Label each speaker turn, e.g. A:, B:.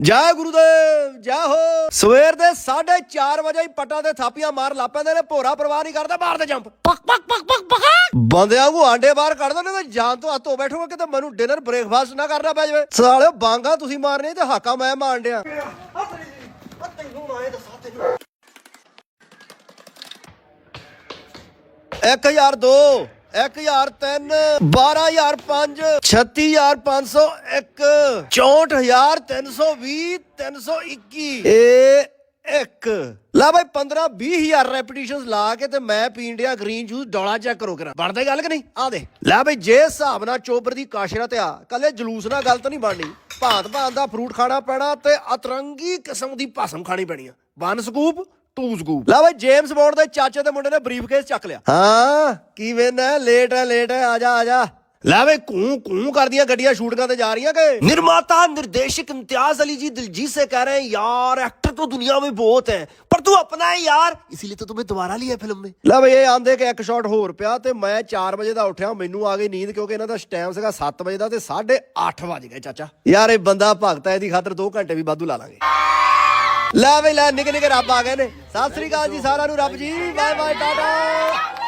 A: ਜੈ ਗੁਰੂਦੇਵ ਜੈ ਹੋ। ਸਵੇਰ ਦੇ 4:30 ਵਜੇ ਹੀ ਪੱਟਾਂ ਤੇ ਥਾਪੀਆਂ ਮਾਰ ਲਾਪੈਂਦੇ ਨੇ ਭੋਰਾ ਪਰਵਾਹ ਨਹੀਂ ਕਰਦਾ ਮਾਰ ਦੇ ਜੰਪ ਪਕ ਪਕ ਪਕ ਪਕ ਪਕ। ਬੰਦਿਆਂ ਨੂੰ ਆਂਡੇ ਬਾਹਰ ਕੱਢ ਦਿੰਦੇ ਤੇ ਜਾਨ ਤੋਂ ਹੱਥੋਂ ਬੈਠੋਗੇ ਕਿਤੇ ਮੈਨੂੰ ਡਿਨਰ ਬ੍ਰੇਕਫਾਸਟ ਨਾ ਕਰਨਾ ਪੈ ਜਾਵੇ। ਸਾਲਿਓ ਬਾਂਗਾ ਤੁਸੀਂ ਮਾਰਨੇ ਤੇ ਹਾਕਾ ਮੈਂ ਮਾਰਨ ਡਿਆ। ਦੱਸਾਂ ਤੈਨੂੰ 1002 1003 12005 36501 64320 321 ਇਹ ਇੱਕ। ਲਾ ਬਾਈ 15 20000 ਰੈਪੀਟੀਸ਼ਨਸ ਲਾ ਕੇ ਤੇ ਮੈਂ ਪੀਣ ਡਿਆ ਗ੍ਰੀਨ ਜੂਸ ਡੋਲਾ ਚੈੱਕ ਕਰੋ ਕਰਾ। ਬਣਦਾ ਗੱਲ ਕਿ ਨਹੀਂ? ਆ ਦੇ ਲੈ ਬਾਈ, ਜੇ ਹਿਸਾਬ ਨਾਲ ਚੋਬਰ ਦੀ ਕਾਸ਼ਰਾ ਤੇ ਆ ਕੱਲੇ ਜਲੂਸ ਨਾਲ ਗੱਲ ਤਾਂ ਨਹੀਂ ਬਣਨੀ ਭਾਂਤ ਭਾਂਤ ਦਾ ਫਰੂਟ ਖਾਣਾ ਪੈਣਾ ਤੇ ਅਤਰੰਗੀ ਕਿਸਮ ਦੀ ਭਾਸਮ ਖਾਣੀ ਪੈਣੀ ਆ। ਵਨ ਸਕੂਪ ਟੂ ਸਕੂਪ ਲੈ ਬਈ ਜੇਮਸ ਬੌਂਡ ਦੇ ਚਾਚੇ ਦੇ ਮੁੰਡੇ ਨੇ ਬਰੀਫਕੇਸ ਚੱਕ ਲਿਆ ਹਾਂ ਕੀ ਵੇਨਾ ਲੇਟ ਹੈ ਲੇਟ ਹੈ ਆ ਜਾ ਆ ਜਾ ਲੈ ਵੇ ਕੂੰ ਕੂੰ ਕਰਦੀਆਂ ਗੱਡੀਆਂ ਸ਼ੂਟਿੰਗਾਂ ਤੇ ਜਾ ਰਹੀਆਂ ਕਿ ਨਿਰਮਾਤਾ निर्देशक इम्तियाज अली जी दिलजीत से कह रहे हैं यार एक्टर तो दुनिया में बहुत है पर तू अपना है यार इसीलिए तो तुम्हें दोबारा लिया फिल्म में ਲੈ ਬਈ ਇਹ ਆਂਦੇ ਕਿ ਇੱਕ ਸ਼ਾਟ ਹੋਰ ਪਿਆ ਤੇ ਮੈਂ 4 ਵਜੇ ਦਾ ਉੱਠਿਆ ਮੈਨੂੰ ਆ ਗਈ ਨੀਂਦ ਕਿਉਂਕਿ ਇਹਨਾਂ ਦਾ ਟਾਈਮ ਸੀਗਾ 7 ਵਜੇ ਦਾ ਤੇ 8:30 ਵਜ ਗਏ ਚਾਚਾ ਯਾਰ ਇਹ ਬੰਦਾ ਭਗਤ ਹੈ ਇਹਦੀ ਖਾਤਰ 2 ਘੰਟੇ ਵੀ ਵਾਧੂ ਲਾ ਲਾਂਗੇ ਲੈ ਬਈ ਲੈ ਨਿੱਕੇ ਨਿੱਕੇ ਰੱਬ ਆ ਗਏ ਨੇ ਸਤਿ ਸ੍ਰੀ ਅਕਾਲ ਜੀ ਸਾਰਿਆਂ ਨੂੰ ਰੱਬ ਜੀ ਬਾਏ ਬਾਏ ਟਾਟਾ।